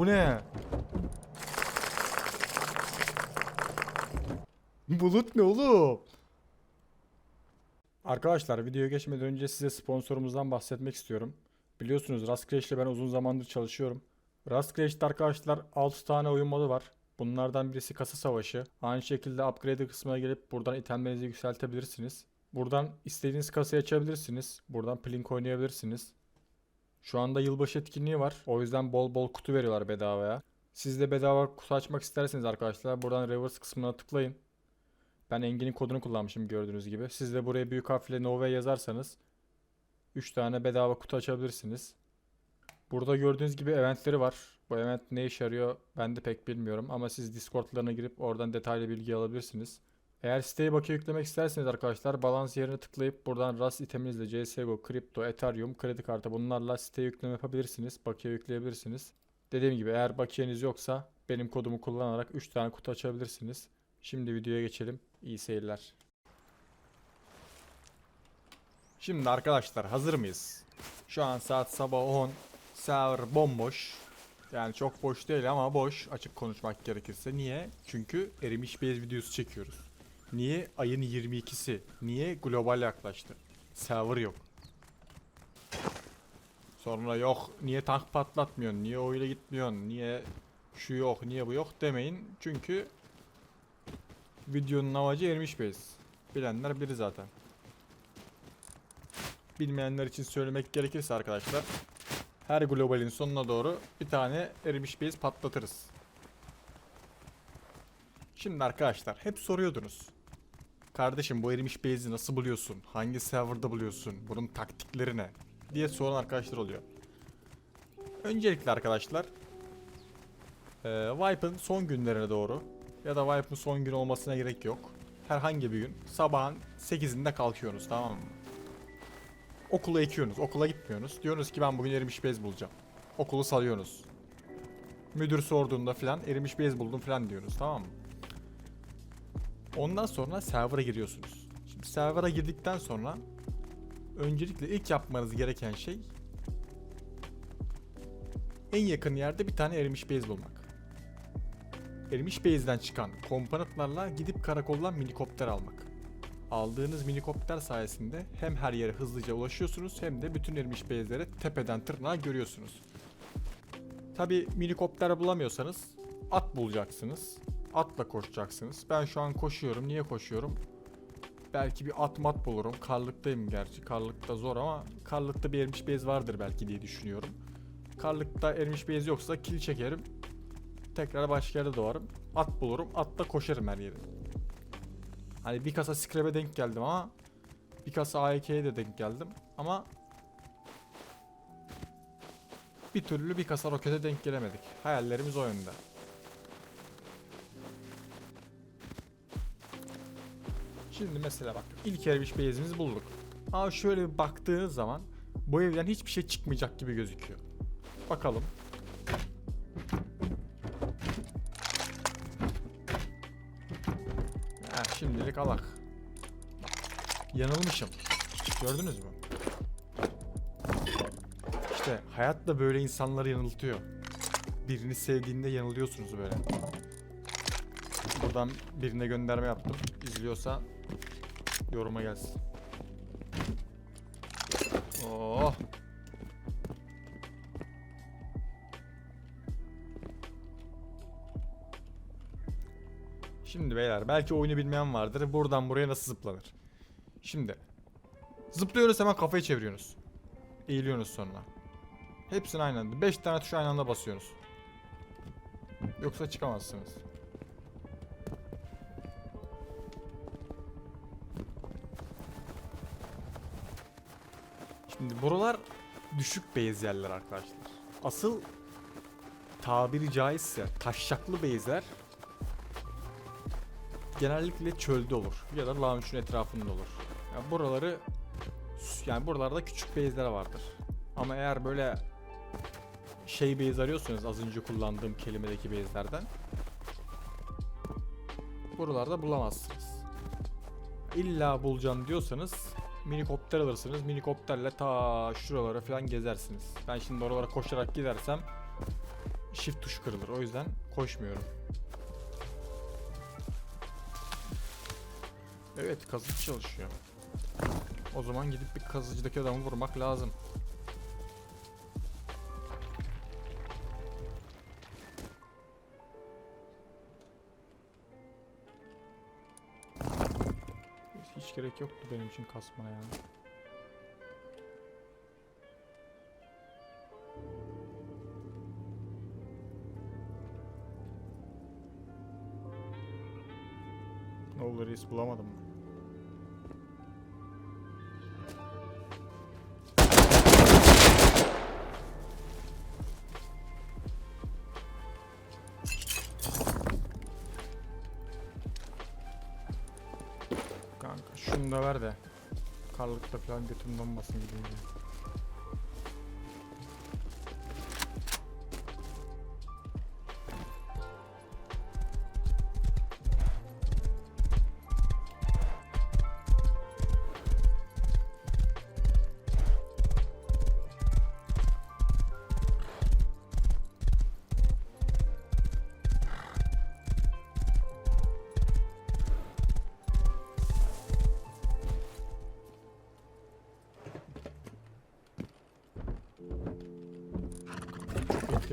Bu ne? Bulut ne oğlum? Arkadaşlar videoya geçmeden önce size sponsorumuzdan bahsetmek istiyorum. Biliyorsunuz Rust Crash ile ben uzun zamandır çalışıyorum. Rust Crash'te arkadaşlar 6 tane oyun modu var. Bunlardan birisi kasa savaşı. Aynı şekilde upgrade kısmına gelip buradan itemlerinizi yükseltebilirsiniz. Buradan istediğiniz kasayı açabilirsiniz. Buradan plink oynayabilirsiniz. Şu anda yılbaşı etkinliği var. O yüzden bol bol kutu veriyorlar bedavaya. Siz de bedava kutu açmak isterseniz arkadaşlar buradan reverse kısmına tıklayın. Ben Engin'in kodunu kullanmışım gördüğünüz gibi. Siz de buraya büyük harfle Nova yazarsanız 3 tane bedava kutu açabilirsiniz. Burada gördüğünüz gibi eventleri var. Bu event ne işe yarıyor ben de pek bilmiyorum ama siz Discord'larına girip oradan detaylı bilgi alabilirsiniz. Eğer siteye bakiye yüklemek isterseniz arkadaşlar balans yerine tıklayıp buradan RAS iteminizle CSGO, Crypto, Ethereum, kredi kartı bunlarla siteye yükleme yapabilirsiniz. Bakiye yükleyebilirsiniz. Dediğim gibi eğer bakiyeniz yoksa benim kodumu kullanarak 3 tane kutu açabilirsiniz. Şimdi videoya geçelim. İyi seyirler. Şimdi arkadaşlar hazır mıyız? Şu an saat sabah 10. Server bomboş. Yani çok boş değil ama boş açık konuşmak gerekirse. Niye? Çünkü erimiş base videosu çekiyoruz. Niye? Ayın 22'si. Niye? Global yaklaştı. Server yok. Sonra yok. Niye tank patlatmıyorsun? Niye öyle gitmiyorsun? Niye şu yok? Niye bu yok demeyin. Çünkü videonun amacı erimiş base. Bilenler biri zaten. Bilmeyenler için söylemek gerekirse arkadaşlar her globalin sonuna doğru bir tane erimiş base patlatırız. Şimdi arkadaşlar hep soruyordunuz. Kardeşim bu erimiş base'i nasıl buluyorsun? Hangi serverda buluyorsun? Bunun taktikleri ne? diye soran arkadaşlar oluyor. Öncelikle arkadaşlar eee Wipe'ın son günlerine doğru ya da Wipe'ın son gün olmasına gerek yok. Herhangi bir gün sabahın 8'inde kalkıyorsunuz tamam mı? Okula ekiyorsunuz. Okula gitmiyorsunuz. Diyorsunuz ki ben bugün erimiş bez bulacağım. Okulu salıyorsunuz. Müdür sorduğunda filan erimiş bez buldum filan diyorsunuz tamam mı? Ondan sonra server'a giriyorsunuz. Şimdi server'a girdikten sonra öncelikle ilk yapmanız gereken şey en yakın yerde bir tane erimiş base bulmak. Erimiş base'den çıkan komponentlarla gidip karakoldan minikopter almak. Aldığınız minikopter sayesinde hem her yere hızlıca ulaşıyorsunuz hem de bütün erimiş base'lere tepeden tırnağa görüyorsunuz. Tabi minikopter bulamıyorsanız at bulacaksınız. Atla koşacaksınız. Ben şu an koşuyorum. Niye koşuyorum? Belki bir at mat bulurum. Karlıktayım gerçi. Karlıkta zor ama karlıkta bir erimiş base vardır belki diye düşünüyorum. Karlıkta erimiş base yoksa kill çekerim. Tekrar başka yerde doğarım. At bulurum. Atla koşarım her yere. Hani bir kasa scrap'e denk geldim ama bir kasa AEK'ye de denk geldim ama bir türlü bir kasa rokete denk gelemedik. Hayallerimiz o yönde. Şimdi mesela bak ilk ermiş base'imizi bulduk. Ama şöyle bir baktığınız zaman bu evden hiçbir şey çıkmayacak gibi gözüküyor. Bakalım. Ha, şimdilik alak. Yanılmışım. Gördünüz mü? İşte hayat da böyle insanları yanıltıyor. Birini sevdiğinde yanılıyorsunuz böyle. Buradan birine gönderme yaptım. İzliyorsa yoruma gelsin. Oh. Şimdi beyler belki oyunu bilmeyen vardır. Buradan buraya nasıl zıplanır? Şimdi zıplıyoruz hemen kafayı çeviriyorsunuz. Eğiliyorsunuz sonra. Hepsini aynı anda. 5 tane tuş aynı anda basıyorsunuz. Yoksa çıkamazsınız. Şimdi buralar düşük base yerler arkadaşlar. Asıl tabiri caizse taşşaklı base'ler genellikle çölde olur ya da launch'un etrafında olur. Yani buraları yani buralarda küçük base'ler vardır. Ama eğer böyle şey base arıyorsanız az önce kullandığım kelimedeki base'lerden buralarda bulamazsınız. İlla bulacağım diyorsanız minikopter alırsınız. Minikopterle ta şuralara falan gezersiniz. Ben şimdi oralara koşarak gidersem shift tuşu kırılır. O yüzden koşmuyorum. Evet kazıcı çalışıyor. O zaman gidip bir kazıcıdaki adamı vurmak lazım. Gerek yoktu benim için kasmana yani. Reis bulamadım mı? Ver de karlıkta falan götüm donmasın gidince.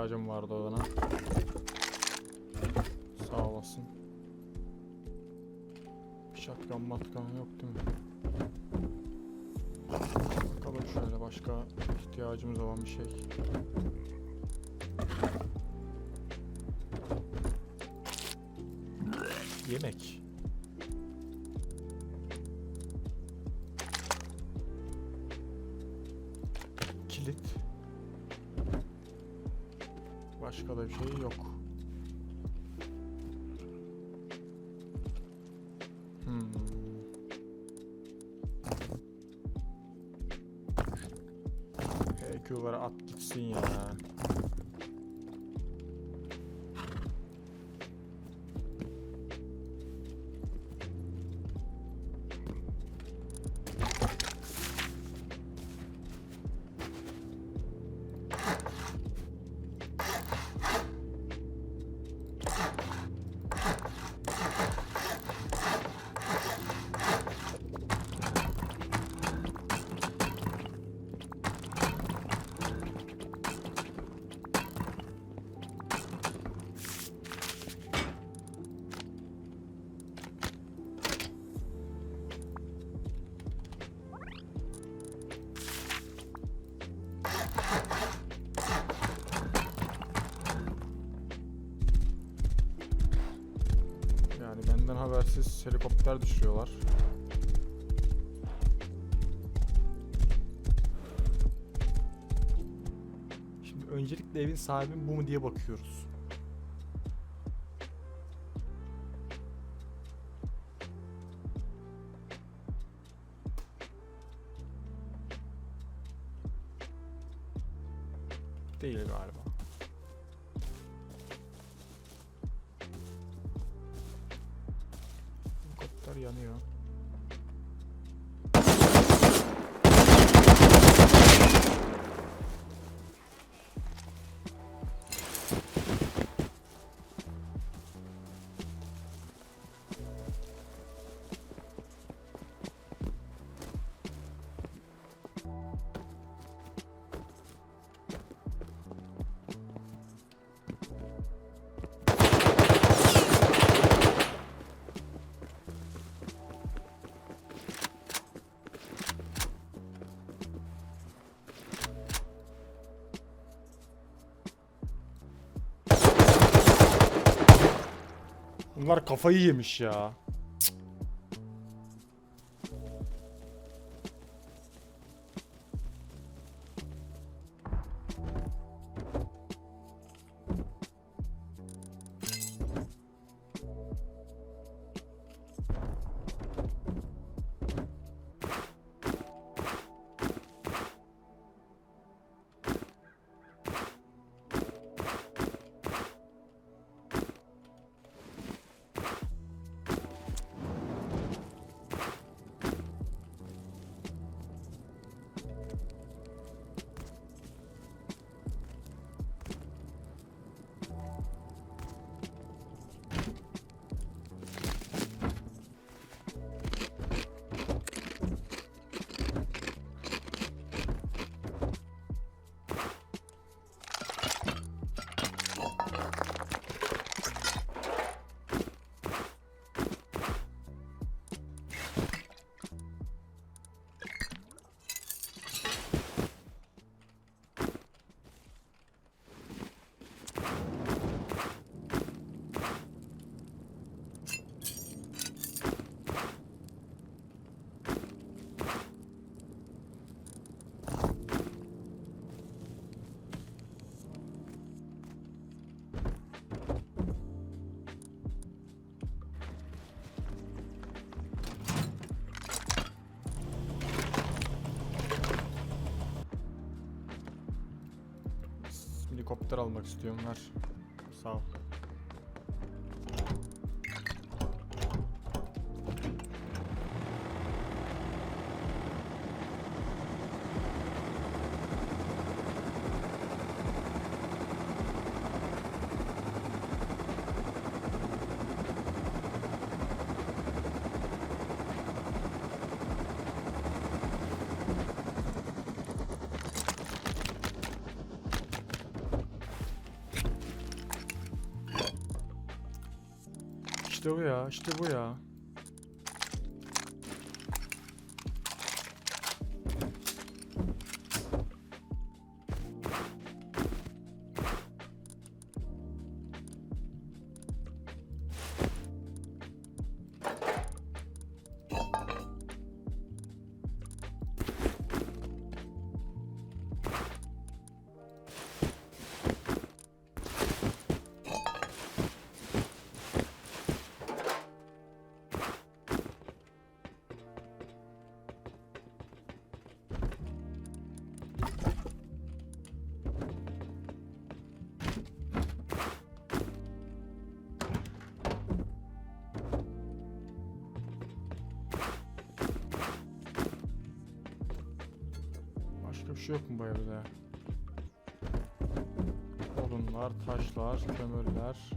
İhtiyacım vardı ona. Sağ olasın. Şatkan matkan yok değil mi? Bakalım şöyle başka ihtiyacımız olan bir şey. Yemek. Bir şey yok. Hmm. HQ'lara at gitsin ya. Habersiz helikopter düşürüyorlar. Şimdi öncelikle evin sahibi bu mu diye bakıyoruz. Değil galiba. Helikopter yanıyor. Bunlar kafayı yemiş ya. Anahtar almak istiyorum. Ver. Sağ ol. İşte bu ya, işte bu ya. Bir şey yok mu bu evde? Odunlar, taşlar, kömürler.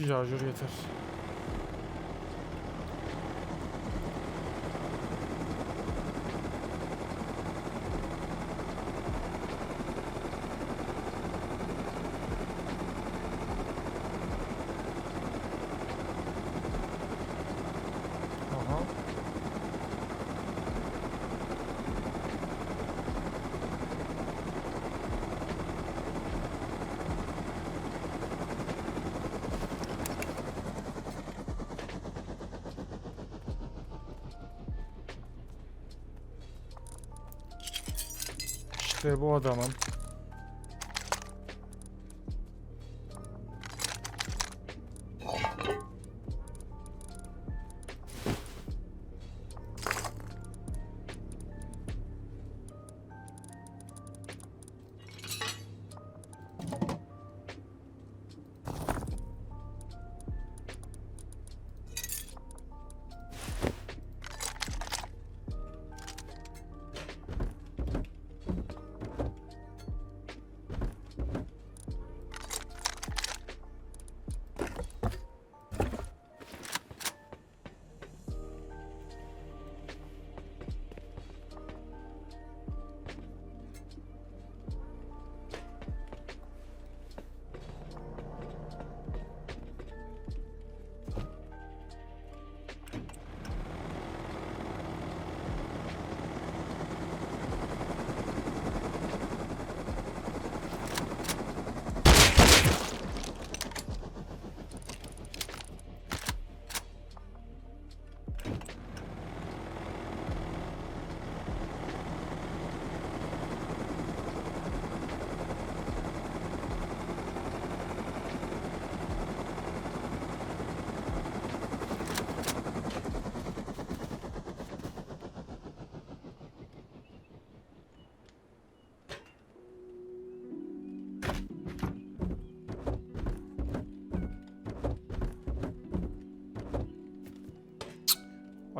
İki şarjör yeter. İşte bu adamın.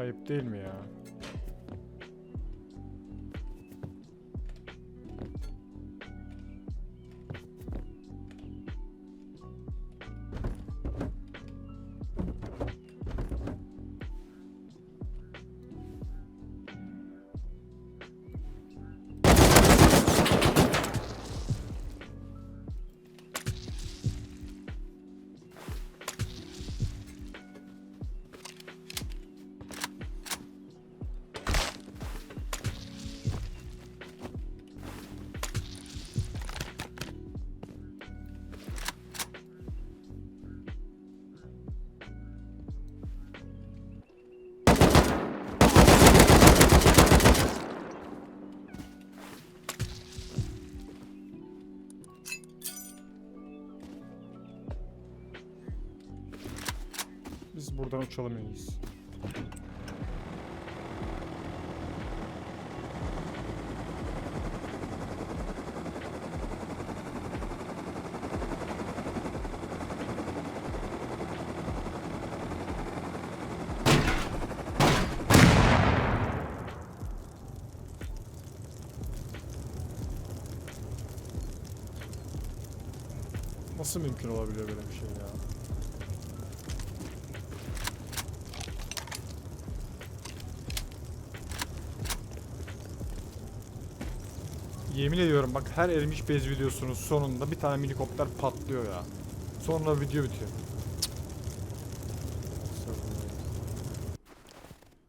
Ayıp değil mi ya? Uçalım. Nasıl mümkün olabiliyor böyle bir şey ya? Yemin ediyorum bak her erimiş bez videosunun sonunda bir tane minikopter patlıyor ya. Sonra video bitiyor.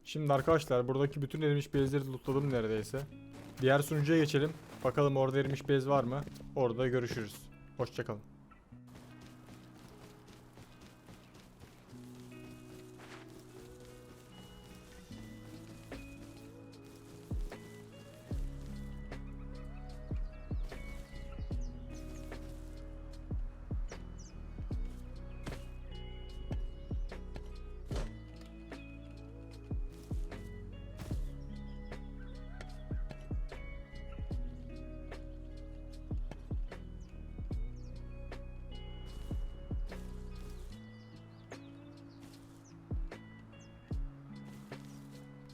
Şimdi arkadaşlar buradaki bütün erimiş bezleri lootladım neredeyse. Diğer sunucuya geçelim. Bakalım orada erimiş bez var mı? Orada görüşürüz. Hoşçakalın.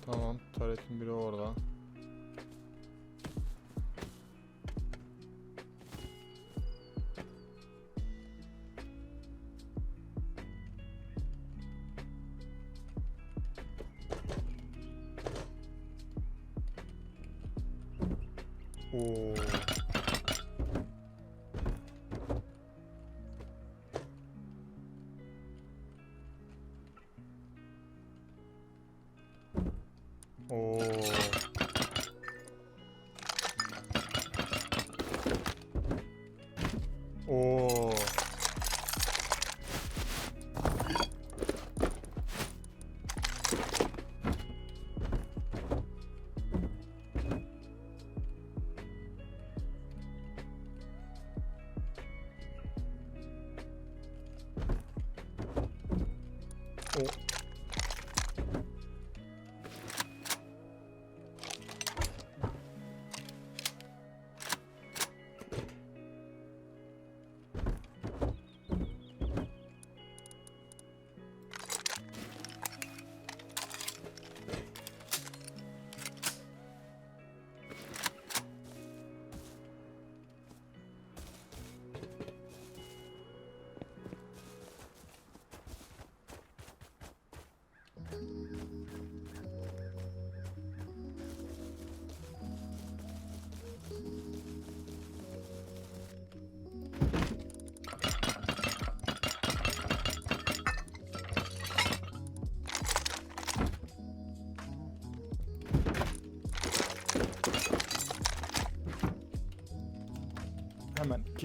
Tamam, taretin biri orada. Oo.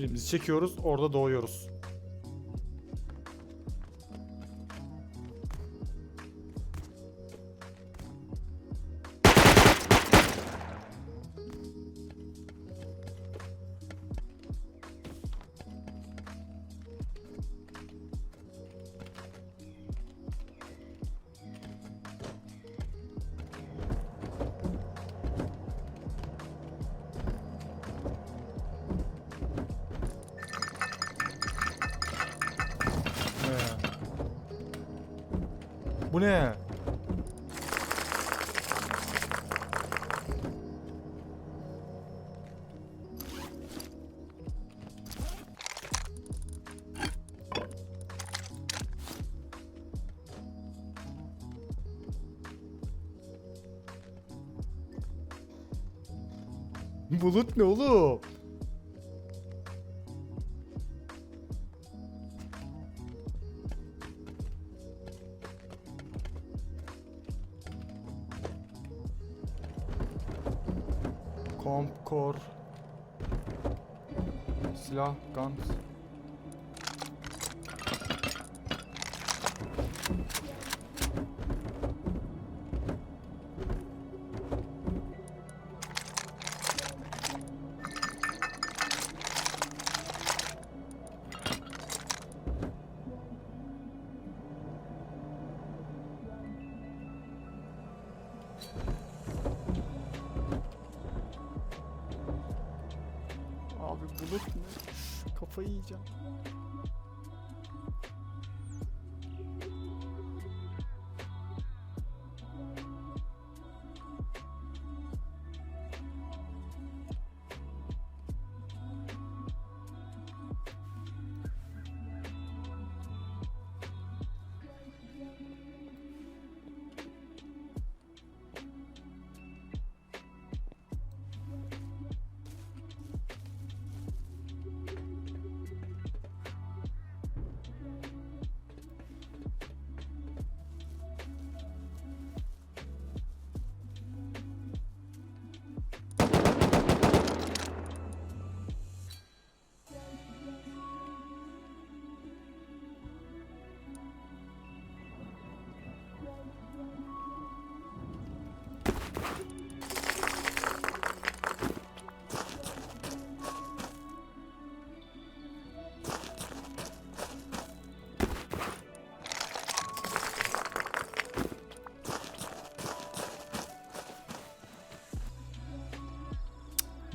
Kilimizi çekiyoruz. Orada doğuyoruz. Bu ne? Bulut ne oğlum?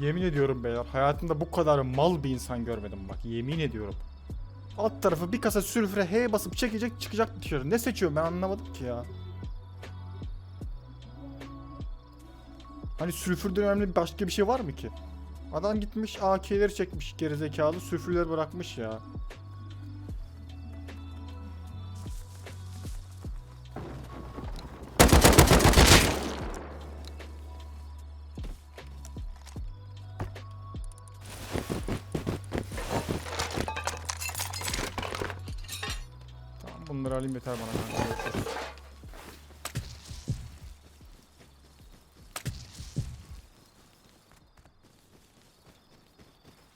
Yemin ediyorum beyler hayatımda bu kadar mal bir insan görmedim bak yemin ediyorum. Alt tarafı bir kasa sülfüre H basıp çekecek çıkacak dışarı. Ne seçiyorum ben anlamadım ki ya. Hani sülfürden önemli başka bir şey var mı ki? Adam gitmiş AK'leri çekmiş gerizekalı sülfürleri bırakmış ya. Yeter bana kanka.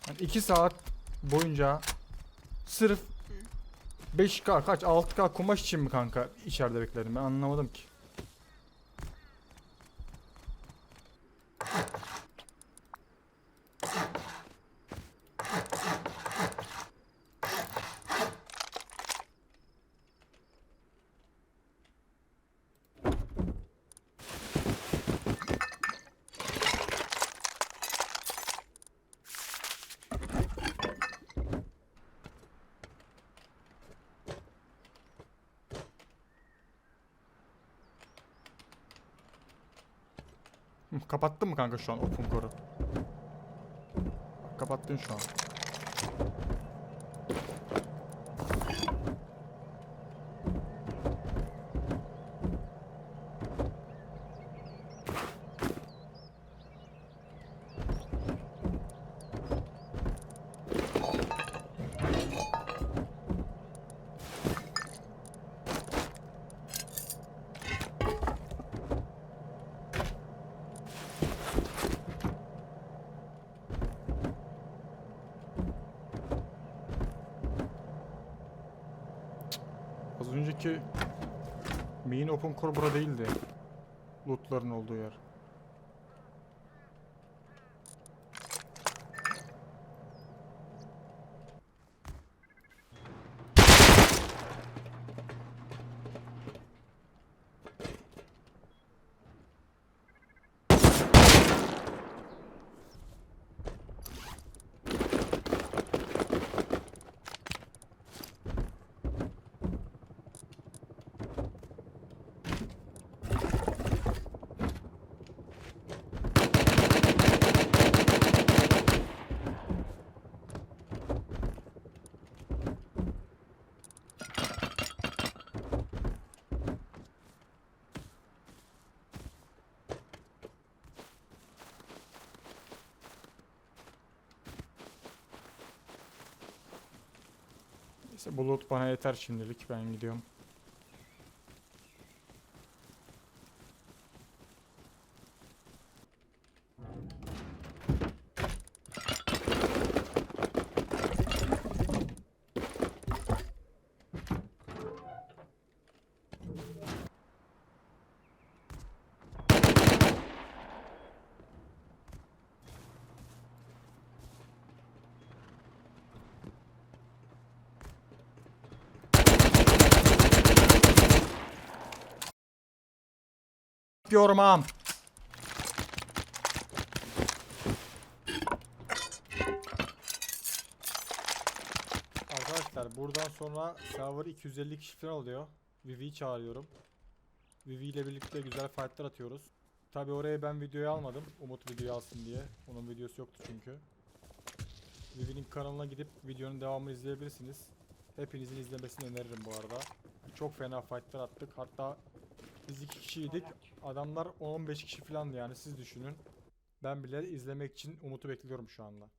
Yani 2 saat boyunca sırf 5K kaç 6K kumaş için mi kanka içeride bekledim ben anlamadım ki. Hı, Kapattın mı kanka şu an open core'u? Kapattın şu an. Az önceki main open core bura değildi. Lootların olduğu yer. Neyse bu loot bana yeter şimdilik ben gidiyorum. Ağam. Arkadaşlar buradan sonra server 250 kişi falan oluyor. Vivi'yi çağırıyorum. Vivi ile birlikte güzel fightlar atıyoruz. Tabi oraya ben videoyu almadım. Umut videoyu alsın diye. Onun videosu yoktu çünkü. Vivi'nin kanalına gidip videonun devamını izleyebilirsiniz. Hepinizin izlemesini öneririm bu arada. Çok fena fightlar attık. Hatta biz iki kişiydik. Adamlar 10-15 kişi falandı yani siz düşünün. Ben bile izlemek için Umut'u bekliyorum şu anda.